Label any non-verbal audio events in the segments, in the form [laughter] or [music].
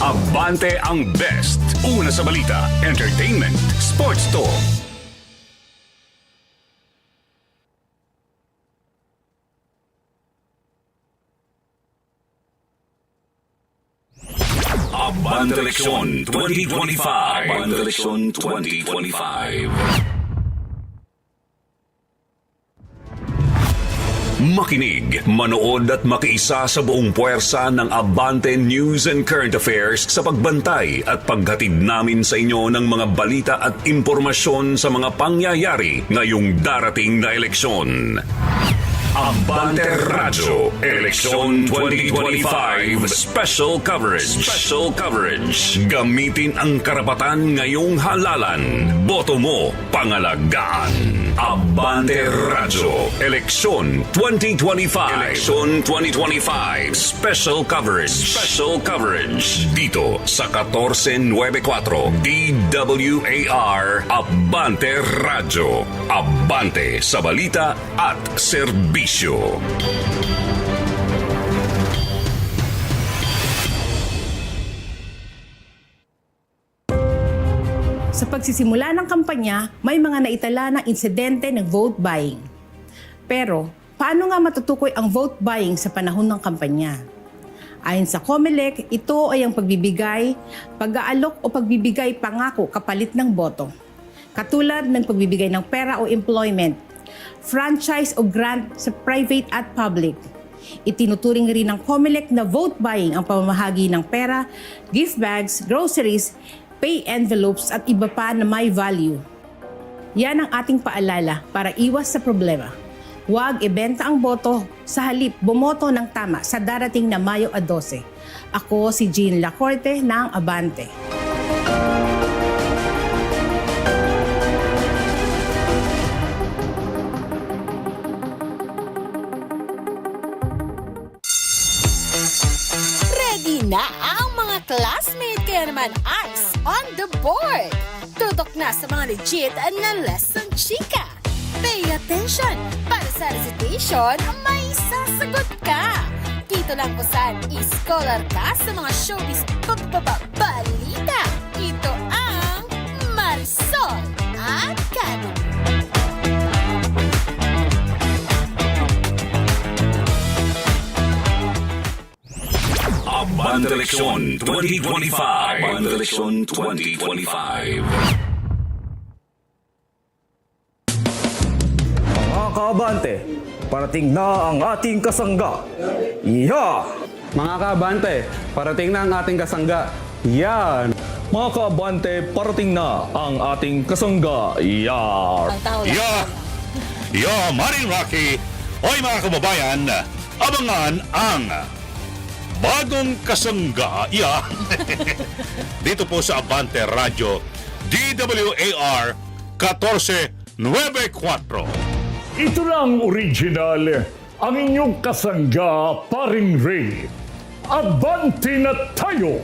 Abante ang best. Una sa balita, entertainment, sports to. Abante Leksyon 2025. Abante Leksyon 2025. Makinig, manood at makiisa sa buong puwersa ng Abante News and Current Affairs sa pagbantay at paghatid namin sa inyo ng mga balita at impormasyon sa mga pangyayari ngayong darating na eleksyon. Abante Radyo Eleksyon 2025 Special Coverage. Special Coverage. Gamitin ang karapatan ngayong halalan. Boto mo pangalagaan. Abante Radyo Eleksyon 2025 Eleksyon 2025 Special Coverage. Special Coverage. Dito sa 1494 DWAR Abante Radyo Abante sa balita at serbisyo Sa pagsisimula ng kampanya, may mga naitala na insidente ng vote buying. Pero, paano nga matutukoy ang vote buying sa panahon ng kampanya? Ayon sa COMELEC, ito ay ang pagbibigay, pag-aalok o pagbibigay pangako kapalit ng boto. Katulad ng pagbibigay ng pera o employment, franchise o grant sa private at public. Itinuturing rin ng COMELEC na vote buying ang pamamahagi ng pera, gift bags, groceries, pay envelopes at iba pa na may value. Yan ang ating paalala para iwas sa problema. Huwag ibenta ang boto, sa halip bumoto ng tama sa darating na Mayo a 12. Ako si Jean Lacorte ng Abante. Naman eyes on the board. Tutok na sa mga legit na lesson chika. Pay attention para sa recitation may sasagot ka. Dito lang po saan scholar ka sa mga showbiz balita. Ito ang Marisol Academy. Abante Leksyon 2025 Abante Leksyon 2025 Mga kaabante, parating na ang ating kasangga. Iya! mga kaabante, parating na ang ating kasangga. Yan! Mga kaabante, parating na ang ating kasangga. Yar! Ang tao lang. Yo! Yo, Maring Rocky! Hoy mga kababayan, abangan ang bagong kasangga ya [laughs] dito po sa Abante Radio DWAR 1494 Ito lang original, ang inyong kasangga, paring Ray. Abante na tayo!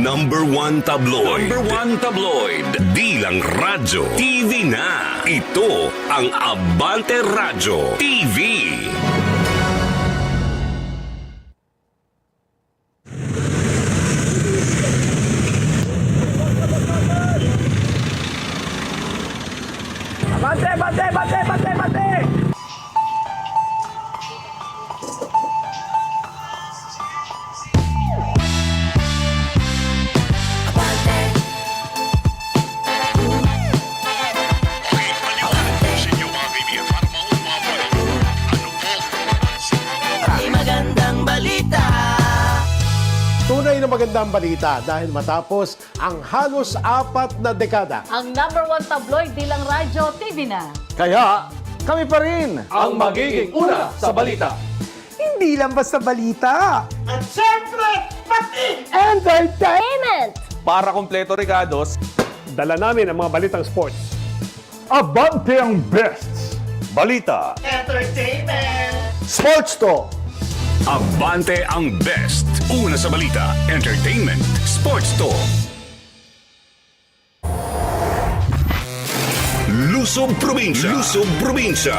Number one tabloid. Number one tabloid. Di lang radyo. TV na. Ito ang Abante Radyo TV magandang balita dahil matapos ang halos apat na dekada. Ang number one tabloid di lang radyo, TV na. Kaya, kami pa rin ang magiging una sa balita. Hindi lang basta balita. Entertainment! Para kompleto regados, Dala namin ang mga balitang sports. abante ang best. Balita. Sports to. Abante ang best. Una sa balita, entertainment, sports to. Luzon Probinsya. Luzon Probinsya.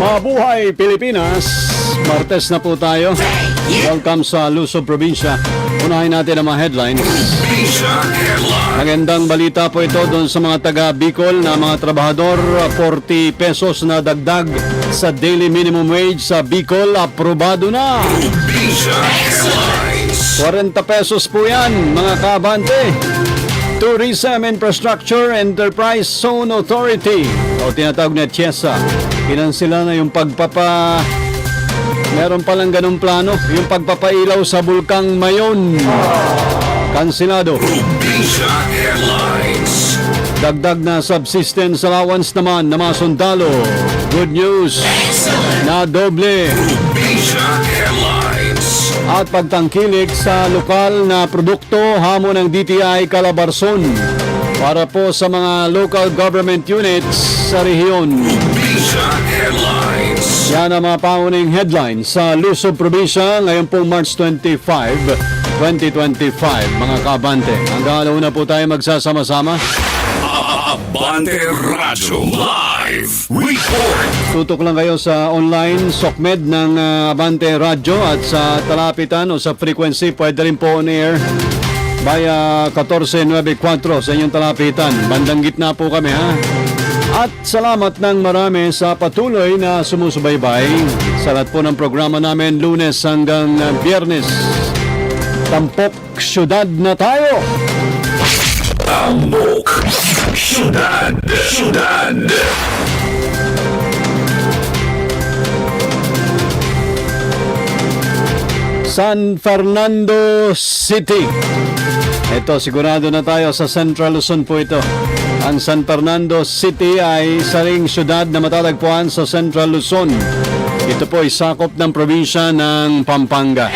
Mabuhay Pilipinas! Martes na po tayo. Welcome sa Luzon Probinsya. Unahin natin ang mga headlines. Magandang balita po ito doon sa mga taga Bicol na mga trabahador. 40 pesos na dagdag sa daily minimum wage sa Bicol. Aprobado na! Probinsya Headlines. 40 pesos po yan, mga kabante. Tourism Infrastructure Enterprise Zone Authority o tinatawag na TIESA. Kinansila na yung pagpapa... Meron palang ganong plano, yung pagpapailaw sa Bulkang Mayon. Kansilado. Dagdag na subsistence allowance naman na mga sundalo. Good news. Na doble. Probinsya Headlines. At pagtangkilik sa lokal na produkto hamon ng DTI Calabarzon para po sa mga local government units sa rehiyon. Yan ang mga pauning headlines sa Luzon Probinsya ngayon pong March 25, 2025. Mga kabante, hanggang alauna po tayo magsasama-sama. Abante Radyo Live Report. Tutok lang kayo sa online SOCMED ng uh, Abante Radyo at sa talapitan o sa frequency pwede rin po on air via 1494 sa inyong talapitan. Bandang gitna po kami ha. At salamat ng marami sa patuloy na sumusubaybay sa lahat po ng programa namin lunes hanggang uh, biyernes. Tampok syudad na tayo! Amok. Syudad. Syudad. San Fernando City. Ito, sigurado na tayo sa Central Luzon po ito. Ang San Fernando City ay saring syudad na matatagpuan sa Central Luzon. Ito po ay sakop ng probinsya ng Pampanga.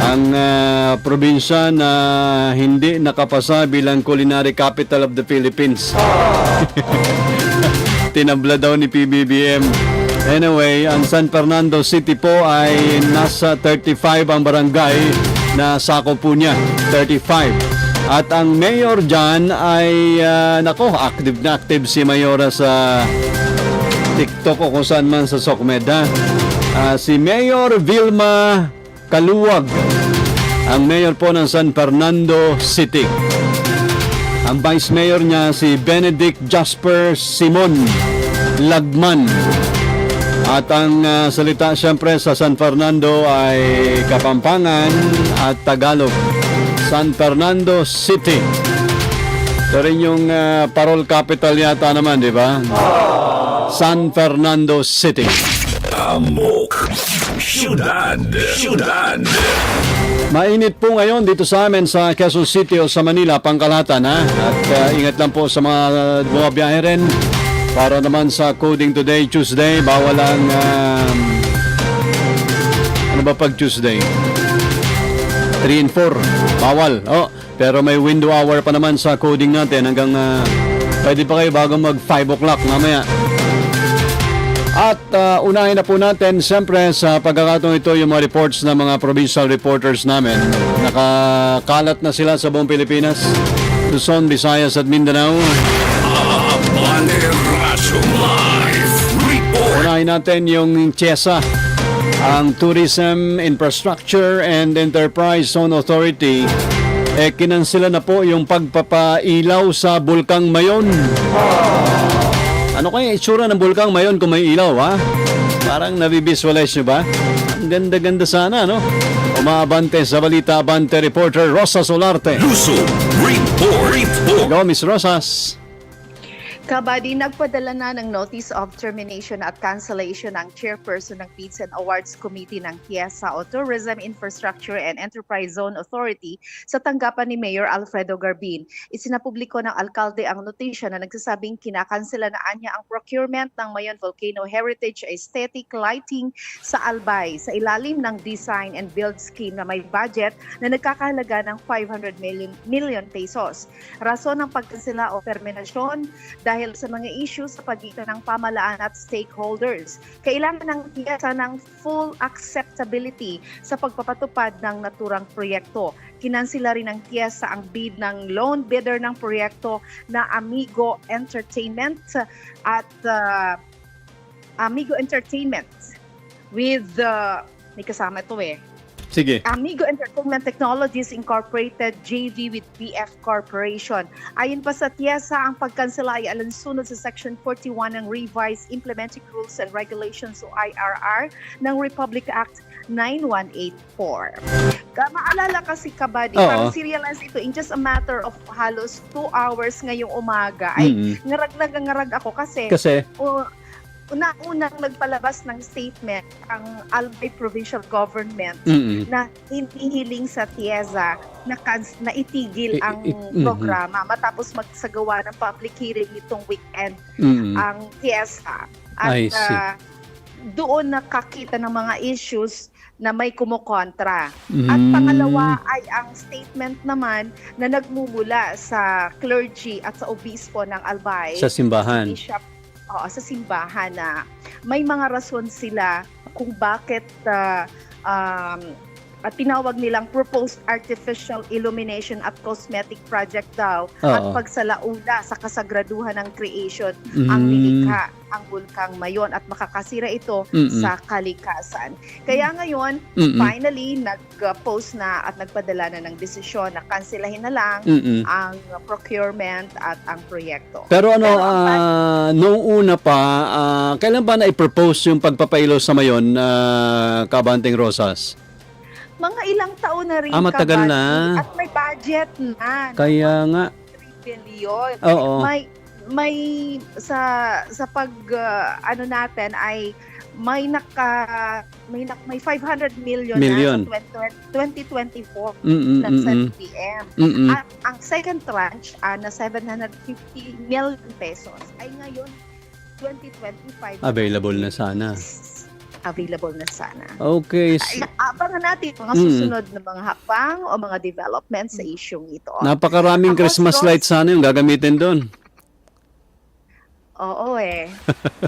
Ang ah, probinsya na hindi nakapasa bilang culinary capital of the Philippines. [laughs] Tinabla daw ni PBBM. Anyway, ang San Fernando City po ay nasa 35 ang barangay na sakop po niya. 35. At ang mayor dyan ay, ah, nako, active na active si Mayora sa TikTok o kung saan man sa Sokmed. Ah, si Mayor Vilma Kaluwag, ang mayor po ng San Fernando City. Ang vice mayor niya si Benedict Jasper Simon Lagman. At ang ah, salita siyempre sa San Fernando ay Kapampangan at Tagalog. San Fernando City. Ito rin yung ah, parol capital yata naman, di ba? San Fernando City. Amok. Syudad. Syudad. Mainit po ngayon dito sa amin sa Quezon City o sa Manila, Pangkalahatan ha. At uh, ingat lang po sa mga bumabiyahe rin. Para naman sa Coding Today, Tuesday, bawal ang... um, ano ba pag Tuesday? 3 and 4. Bawal. Oh, pero may window hour pa naman sa coding natin hanggang... uh, pwede pa kayo bago mag 5 o'clock mamaya. At uh, unahin na po natin, siyempre sa pagkakataon ito, yung mga reports ng mga provincial reporters namin. Nakakalat na sila sa buong Pilipinas. Luzon, Visayas at Mindanao. Unahin natin yung CHESA, ang Tourism Infrastructure and Enterprise Zone Authority. Eh, kinansila na po yung pagpapailaw sa Bulkang Mayon. Ano kaya itsura ng Bulkang Mayon kung may ilaw, ha? Parang nabivisualize nyo ba? Ang ganda-ganda sana, no? Umabante sa balita, abante reporter Rosa Solarte. Luso Report. Report. Go, Miss Rosas. Kabady, nagpadala na ng notice of termination at cancellation ng chairperson ng Bids and Awards Committee ng TIESA o Tourism Infrastructure and Enterprise Zone Authority sa tanggapan ni Mayor Alfredo Garbin. Isinapubliko ng alkalde ang notisya na nagsasabing kinakansela na anya ang procurement ng Mayon Volcano Heritage Aesthetic Lighting sa Albay sa ilalim ng Design and Build Scheme na may budget na nagkakahalaga ng 500 million, million pesos. Rason ng pagkansela o terminasyon dahil sa mga issues sa pagitan ng pamalaan at stakeholders. Kailangan ng TIESA ng full acceptability sa pagpapatupad ng naturang proyekto. Kinansila rin ng TIESA ang bid ng loan bidder ng proyekto na Amigo Entertainment at uh, Amigo Entertainment with uh, may kasama ito eh Sige. Amigo Entertainment Technologies Incorporated JV with BF Corporation. Ayon pa sa TIESA, ang pagkansela ay alansunod sa Section 41 ng Revised Implementing Rules and Regulations o IRR ng Republic Act 9184. Ka- Maalala kasi kabady, Oo. parang serialize ito in just a matter of halos 2 hours ngayong umaga. Ay, Mm-mm. ngarag na ngarag ako kasi Kasi, o, una-unang nagpalabas ng statement ang Albay Provincial Government mm na hindi hiling sa TIESA na, kans- na itigil I- ang i- mhm. programa matapos magsagawa ng public hearing nitong weekend mm ang TIESA. I At see. ah, doon nakakita ng mga issues na may kumukontra. At Mm. pangalawa ay ang statement naman na nagmumula sa clergy at sa obispo ng Albay sa simbahan. bishop oo, sa simbahan na may mga rason sila kung bakit ah, um, at tinawag nilang proposed artificial illumination at cosmetic project daw at Oo. pagsalaula sa kasagraduhan ng creation ang Mm. nilikha ang bulkang mayon at makakasira ito Mm-mm. sa kalikasan. Kaya ngayon, Mm-mm. finally, nag-post na at nagpadala na ng desisyon na kanselahin na lang Mm-mm. ang procurement at ang proyekto. Pero ano, Pero ang ah, noong una pa, ah, kailan ba na-propose yung pagpapailaw sa mayon, uh, Kabanteng Rosas? Mga ilang taon na rin Ah, matagal na. At may budget na. Kaya nga, 3 billion. oo. May may sa sa pag ah, ano natin ay may naka may nak, may 500 million, Million. na sa 20, 2024 Mm-mm, na mm-mm. ZBM. Mm-mm. At ang second tranche ah, na 750 million pesos ay ngayon 2025 Available na sana. Available na sana. Okay. Ay, s- abangan natin mga Mm. susunod na mga hakbang o mga developments sa isyong ito. Napakaraming Ako, Christmas Ross. lights sana yung gagamitin doon. Oo eh.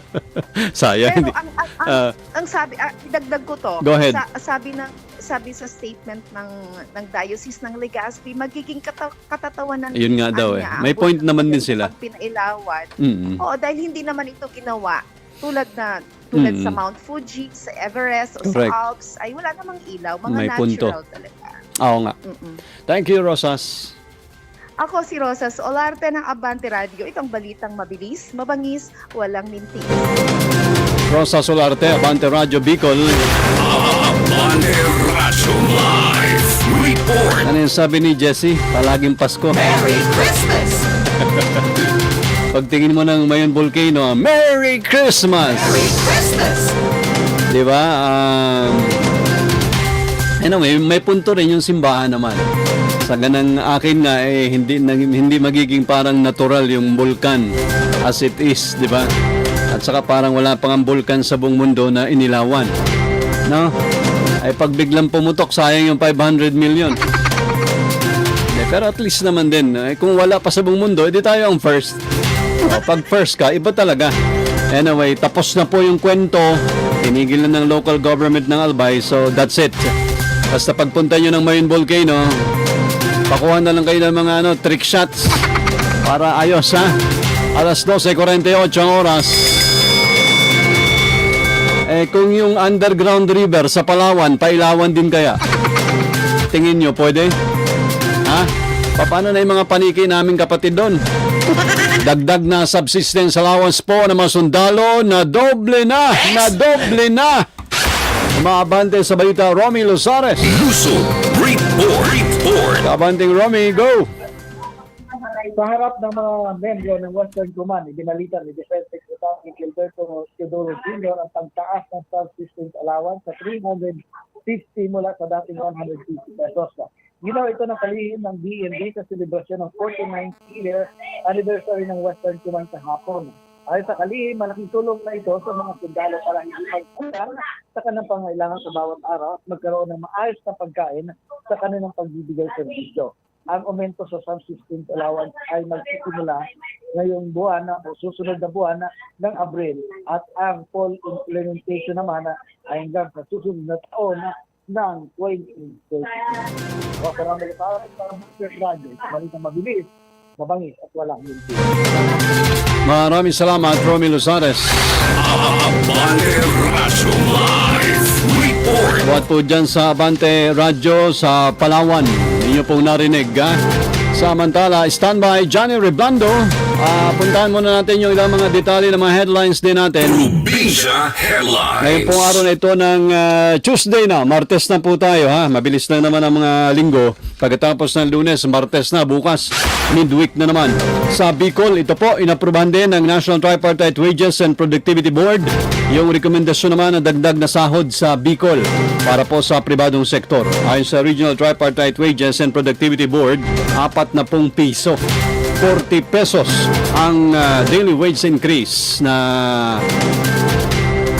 [laughs] Sayang. Pero ang, ang, ang, Ah. ang sabi, ah, idagdag ko to. Go ahead. Sa- sabi ng sabi sa statement ng ng Diocese ng Legazpi, magiging kata- katatawanan Yun nga daw eh. May point naman din sila. Pinailawan. Mm-mm. Oo, dahil hindi naman ito ginawa tulad na tulad Mm. sa Mount Fuji, sa Everest, o Correct. sa Alps, ay wala namang ilaw, mga May natural punto. talaga. Oo nga. Mm-mm. Thank you, Rosas. Ako si Rosas Olarte ng Abante Radio. Itong balitang mabilis, mabangis, walang mintis. Rosa Solarte, Abante Radio Bicol. Abante Radyo Live Report. Ano yung sabi ni Jesse? Palaging Pasko. Merry Christmas! [laughs] Pagtingin mo ng Mayon Volcano, Merry Christmas! Christmas! Di ba? Um, anyway, may punto rin yung simbahan naman. Sa ganang akin nga, eh, hindi, na- hindi magiging parang natural yung vulkan as it is, di ba? At saka parang wala pang ang vulkan sa buong mundo na inilawan. No? Ay pag biglang pumutok, sayang yung 500 million. Hindi, pero at least naman din, eh, kung wala pa sa buong mundo, edi tayo ang first. O, pag first ka, iba talaga. Anyway, tapos na po yung kwento. Tinigil na ng local government ng Albay, so that's it. Basta pagpunta nyo ng Mayon Volcano, pakuha na lang kayo ng mga ano, trick shots para ayos ha. Alas 12.48 ang oras. Eh kung yung underground river sa Palawan, pailawan din kaya? Tingin nyo, pwede? Ha? Pa- Paano na yung mga paniki naming kapatid doon? Dagdag na subsistence allowance po ng mga sundalo na doble na, na doble na. Maabante sa balita, Romy Lozares. Luso Report. Report. Kabanting Romy, go! Sa harap ng mga membro ng Western Command, ibinalitan ni Defense Secretary Gilberto Teodoro Jr. ang pagtaas ng subsistence allowance sa 350 mula sa dating 150 pesos. Ginawa ito ng kalihim ng BND sa selebrasyon ng 49th year anniversary ng Western Command kahapon. Ayon sa kalihim, malaking tulong na ito sa mga sundalo para hindi magkulang sa kanilang pangailangan sa bawat araw at magkaroon ng maayos na pagkain sa kanilang pagbibigay serbisyo. Ang aumento sa subsistence allowance ay magsisimula ngayong buwan na susunod na buwan ng Abril at ang full implementation naman na ay hanggang sa susunod na taon na ng 2020. O, karami ka para sa mga graduates, balik na mabilis, mabangis at walang minti. Maraming salamat, Romy Report. Buhat po dyan sa Abante Radyo sa Palawan. Ninyo pong narinig, ha? Samantala, standby Johnny Reblando. Ah, puntahan muna natin yung ilang mga detalye ng mga headlines din natin. Probinsya Headlines. Ngayon pong araw na ito ng ah, Tuesday na, Martes na po tayo ha. Mabilis lang naman ang mga linggo. Pagkatapos ng Lunes, Martes na, bukas, midweek na naman. Sa Bicol, ito po, inaprubahan din ng National Tripartite Wages and Productivity Board yung rekomendasyon naman na dagdag na sahod sa Bicol para po sa pribadong sektor. Ayon sa Regional Tripartite Wages and Productivity Board, apat na pong piso 40 pesos ang ah, daily wage increase na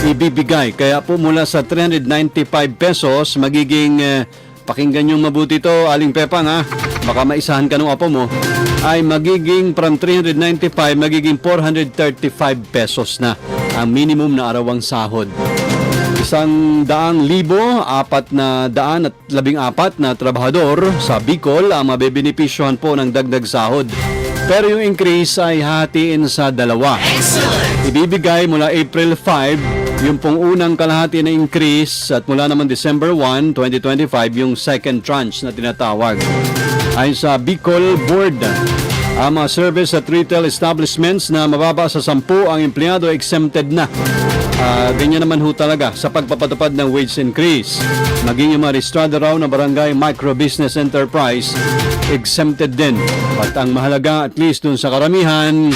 ibibigay. Kaya po mula sa 395 pesos, magiging, eh, pakinggan yung mabuti to, Aling Pepang ha, baka maisahan ka ng apo mo, ay magiging from 395, magiging 435 pesos na ang minimum na arawang sahod. Isang daang libo, apat na daan at labing apat na trabahador sa Bicol ang mabebenepisyohan po ng dagdag sahod. Pero yung increase ay hatiin sa dalawa. Ibibigay mula April 5 yung pong unang kalahati na increase at mula naman December 1, 2025 yung second tranche na tinatawag. Ayon sa Bicol Board, ang mga service at retail establishments na mababa sa 10 ang empleyado exempted na. Ah, ganyan naman ho talaga sa pagpapatupad ng wage increase. Maging yung mga registrado raw na barangay micro business enterprise exempted din. At ang mahalaga at least dun sa karamihan,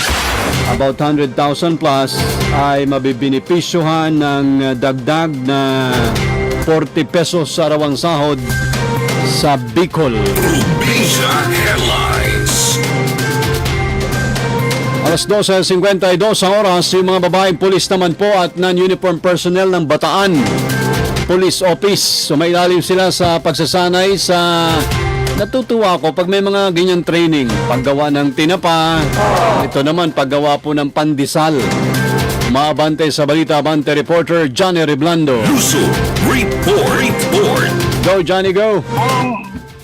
about 100,000 plus ay mabibinipisyohan ng dagdag na 40 pesos sa arawang sahod sa Bicol. Probinsya Headlines. Alas 12.52 sa oras, yung mga babaeng pulis naman po at non-uniform personnel ng Bataan Police Office. Sumailalim sila sa pagsasanay sa Natutuwa ako pag may mga ganyan training. Paggawa ng tinapa, ito naman paggawa po ng pandesal. Maabante sa balita, abante reporter Johnny Reblando. Luso Report. Report. Go Johnny, go!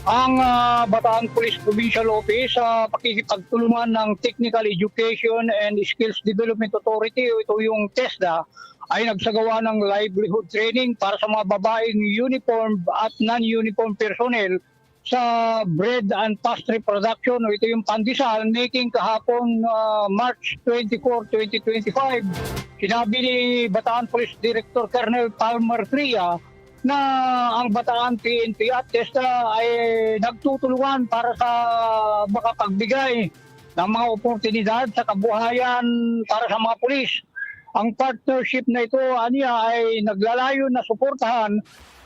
Ang ah, Bataan Police Provincial Office sa pakikipagtulungan ng Technical Education and Skills Development Authority, ito yung TESDA, ay nagsagawa ng livelihood training para sa mga babaeng uniform at non-uniform personnel sa bread and pastry production. Ito yung pandesal making kahapon ah, March 24, 2025. Sinabi ni Bataan Police Director Colonel Palmer Tria na ang Bataan PNP at TESTA ay nagtutulungan para sa makapagbigay ng mga oportunidad sa kabuhayan para sa mga pulis. Ang partnership na ito aniya ay naglalayo na suportahan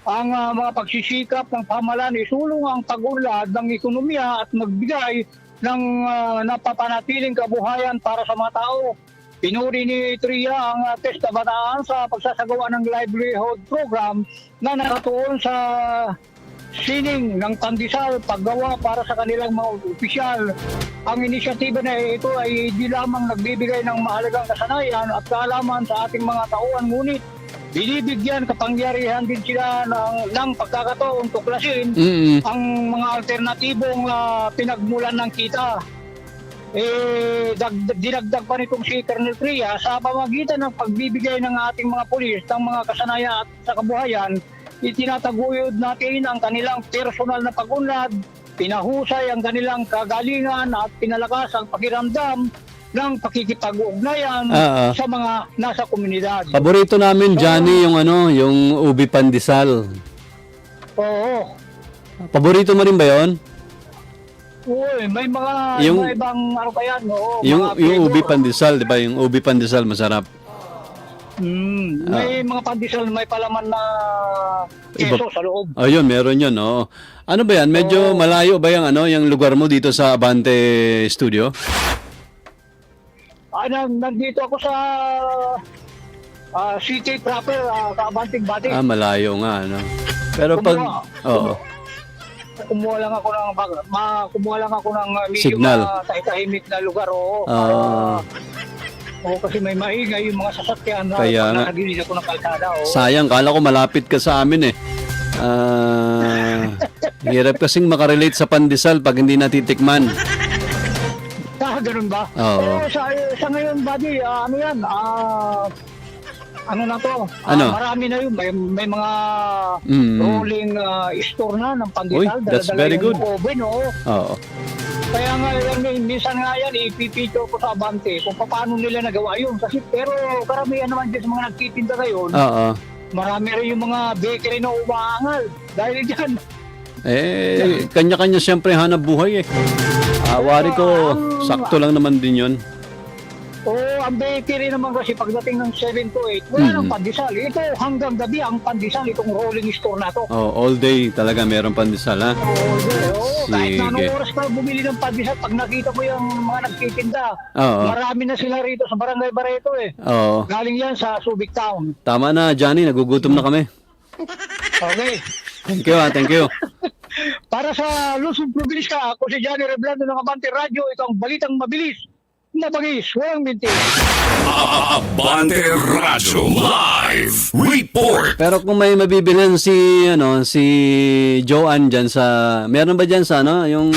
ang ah, mga pagsisikap ng pamahalaan isulong ang pag-unlad ng ekonomiya at magbigay ng ah, napapanatiling kabuhayan para sa mga tao. Pinuri ni Tria ang uh, Testa Bataan sa pagsasagawa ng livelihood program na nakatuon sa sining ng pandesal paggawa para sa kanilang mga opisyal. Ang inisyatiba na ito ay di lamang nagbibigay ng mahalagang kasanayan at kaalaman sa ating mga tauhan ngunit binibigyan kapangyarihan din sila ng, ng pagkakataon tuklasin Mm-mm. ang mga alternatibong ah, pinagmulan ng kita. Eh, dag, dinagdag pa nitong si Colonel Tria sa pamagitan ng pagbibigay ng ating mga pulis ng mga kasanaya at sa kabuhayan, itinataguyod natin ang kanilang personal na pag-unlad, pinahusay ang kanilang kagalingan at pinalakas ang pakiramdam ng pakikipag-ugnayan Ah, ah. sa mga nasa komunidad. Paborito namin, Johnny, yung ano, yung ubi pandesal. Oo. Paborito mo rin ba yon? Uy, may mga Yung- iba ibang ano pa yan, oo. Yung, yung ubi pandesal, di ba? Yung ubi pandesal, masarap. Mm, may mga pandesal may palaman na keso Iba- sa loob. Oh, yun, meron yun, oo. Ano ba yan? Medyo malayo ba yung, ano, yung lugar mo dito sa Abante Studio? Ah, nan- nandito ako sa ah, city proper, uh, Kaabanting Bati. Ah, malayo nga, ano. Pero pag, Kumuha. oo. Kumuha lang ako ng bag- ma, kumuha lang ako ng uh, medyo Signal. uh, tahimik na lugar oo. Ah. Oo, kasi may maingay yung mga sasakyan na Kaya nga. nagilid ako ng kalsada. Oo. Sayang, kala ko malapit ka sa amin eh. Ah, hirap kasing makarelate sa pandesal pag hindi natitikman. Ah, ganun ba? Oo. Eh, sa, sa ngayon, buddy, ah, ano yan? Ah, ano na to? Ah, Ano? marami na yun. May, may mga Mm. rolling ah, store na ng pandesal. Uy, that's Dala-dala very good. Oven, oo. Oo. Kaya nga, yan, minsan nga yan, ipipicture ko sa Abante kung paano nila nagawa yun. Kasi, pero karamihan naman dyan sa mga nagtitinda ngayon, Oo. marami rin yung mga bakery na umaangal. Dahil dyan, Eh, kanya-kanya siyempre hanap buhay eh. Awari ko, sakto lang naman din yon. Ang bakery naman kasi pagdating ng 7 to 8, wala Mm. nang pandesal. Ito hanggang gabi ang pandesal, itong rolling store na to. Oh, all day talaga meron pandesal ha. Oo, oo, kahit na anong oras ka bumili ng pandesal, pag nakita mo yung mga nagtitinda, Oo. marami na sila rito sa Barangay Barreto eh. Oo. Galing yan sa Subic Town. Tama na, Johnny, nagugutom na kami. Okay. Thank you ha, thank you. [laughs] Para sa Luzon Province ka, ako si Johnny Reblando ng Abante Radio, ito ang balitang mabilis, mabagis, walang binti. Abante Radyo Live Report. Pero kung may mabibilhan si ano si Joanne diyan sa meron ba diyan sa ano yung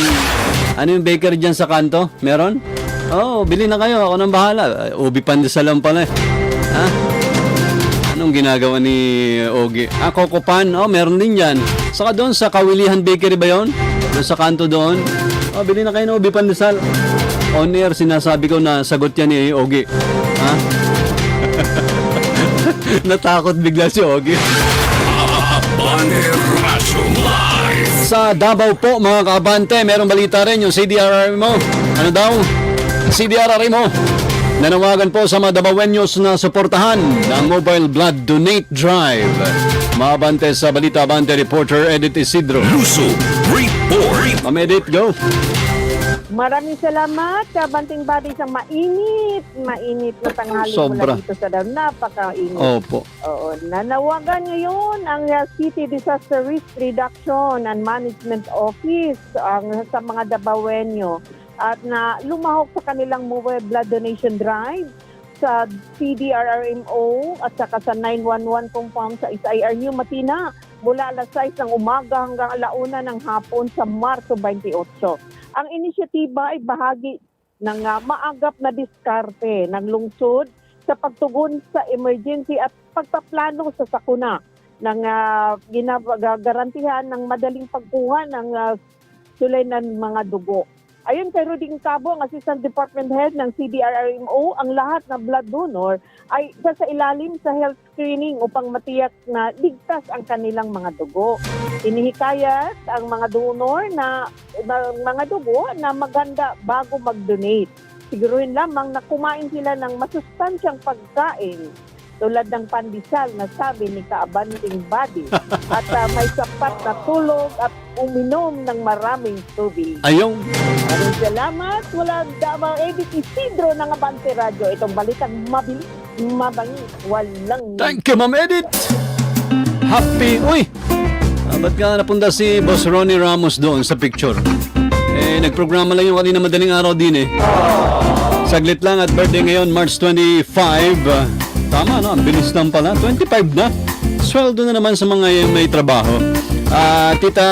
ano yung bakery diyan sa kanto? Meron? Oh, bili na kayo. Ako nang bahala. Ubi pandesal lang pala. eh. Ha? Anong ginagawa ni Ogie? Ah, Coco Pan. Oh, meron din yan. Saka doon sa Kawilihan Bakery ba yon? Doon sa kanto doon. Oh, bili na kayo ng ubi pandesal. On air, sinasabi ko na sagot yan ni Ogie. Ha? [laughs] Natakot bigla si Live. Sa Davao po mga kabante, merong balita rin yung CDRRMO. Ano daw? CDRRMO. Nanawagan po sa mga Davaoenyos na suportahan ng Mobile Blood Donate Drive. Maabante sa Balita Abante reporter Edith Isidro. Luzon Report. Ma'am Edith, go. Maraming salamat, Kabanting Body, sa mainit, mainit na tanghali Sobra. mula dito sa Davao. Napakainit. Opo. Oo, nanawagan ngayon ang uh, City Disaster Risk Reduction and Management Office ang sa mga Dabawenyo at na lumahok sa kanilang mobile blood donation drive sa CDRRMO at saka sa 911 compound sa SIR New Matina mula alas 6 ng umaga hanggang alauna ng hapon sa Marso 28. Ang inisyatiba ay bahagi ng uh, maagap na diskarte ng lungsod sa pagtugon sa emergency at pagpaplano sa sakuna ng uh, ginagarantihan ng madaling pagkuha ng uh, sulay ng mga dugo. Ayon kay Ruding Cabo, ang Assistant Department Head ng CDRRMO, ang lahat na blood donor ay isa sa ilalim sa health screening upang matiyak na ligtas ang kanilang mga dugo. Inihikayat ang mga donor na, na mga dugo na maganda bago mag-donate. Siguruhin lamang na kumain sila ng masustansyang pagkain tulad ng pandesal na sabi ni Kaabanting Body [laughs] at uh, may sapat na tulog at uminom ng maraming tubig. Ayong. Maraming salamat. Wala damang Edith Isidro ng Abante Radio. Itong balitang mabilis, mabangi, walang... Thank you, Ma'am Edith. Happy. Uy! Ah, ba't ka napunta si Boss Ronnie Ramos doon sa picture? Eh, nagprograma lang yung kanina madaling araw din eh. Saglit lang at birthday ngayon, March 25. Ah, tama no, ang bilis lang pala. 25 na. Sweldo na naman sa mga may trabaho. Ah, tita,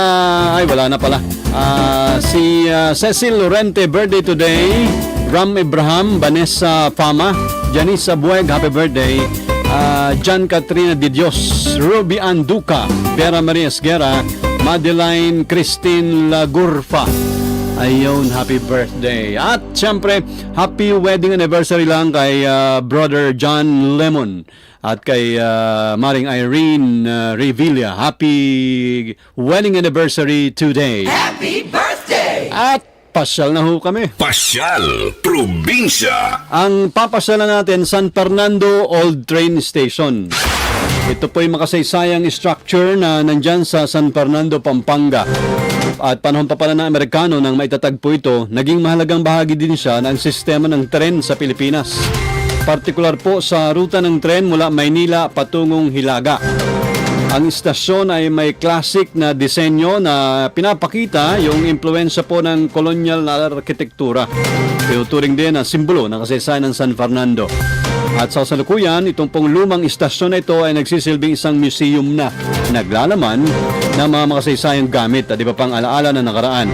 ay wala na pala. Ah, si ah, Cecil Lorente, birthday today. Ram Abraham, Vanessa Fama, Janice Abueg, happy birthday. Ah, John Katrina Di Dios, Ruby Anduca, Vera Maria Esguera, Madeline Christine Lagurfa. Ayun, happy birthday. At syempre, happy wedding anniversary lang kay ah, brother John Lemon at kay ah, Maring Irene ah, Revilla. Happy wedding anniversary today. Happy birthday! At pasyal na ho kami. Pasyal, probinsya. Ang papasyalan natin, San Fernando Old Train Station. Ito po yung makasaysayang structure na nandyan sa San Fernando, Pampanga. At panahon pa pala ng Amerikano nang maitatagpo ito, naging mahalagang bahagi din siya ng sistema ng tren sa Pilipinas. Partikular po sa ruta ng tren mula Maynila patungong Hilaga. Ang istasyon ay may classic na disenyo na pinapakita yung impluensya po ng kolonyal na arkitektura. Tinuturing din na simbolo ng kasaysayan ng San Fernando. At sa kasalukuyan, itong pong lumang istasyon na ito ay nagsisilbing isang museum na naglalaman ng mga makasaysayang gamit at iba pang alaala na nakaraan.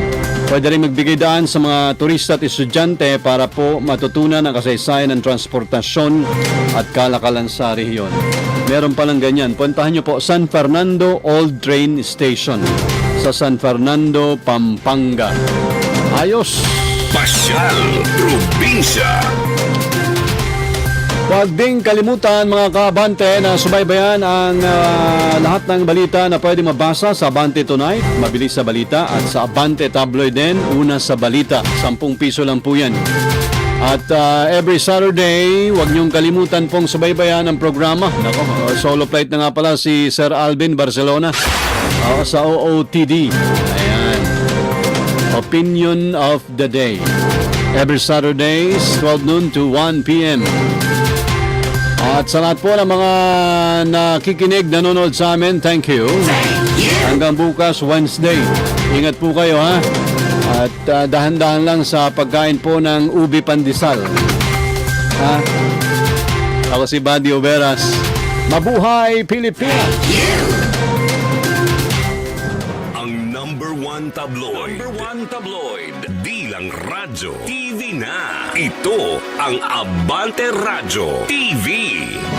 Pwede rin magbigay daan sa mga turista at estudyante para po matutunan ang kasaysayan ng transportasyon at kalakalan sa rehiyon. Meron palang ganyan. Puntahan nyo po San Fernando Old Train Station sa San Fernando, Pampanga. Ayos! Pasyal, probinsya. Huwag ding kalimutan mga kabante na subaybayan ang ah, lahat ng balita na pwede mabasa sa Abante Tonight, Mabilis sa Balita at sa Abante Tabloid din, Una sa Balita. 10 piso lang po yan. At ah, every Saturday, huwag niyong kalimutan pong subaybayan ang programa. Nako, ah, solo flight na nga pala si Sir Alvin Barcelona ah, sa OOTD. Ayan. Opinion of the Day. Every Saturdays, 12 noon to 1 p.m. At sa lahat po ng mga nakikinig, nanonood sa amin, thank you. Hanggang bukas, Wednesday. Ingat po kayo ha. At ah, dahan-dahan lang sa pagkain po ng ubi pandesal. Ha? Ako si Buddy Oberas. Mabuhay Pilipinas! Ang number one tabloid. Number one tabloid. Di lang radyo. Na. Ito ang Abante Radyo TV.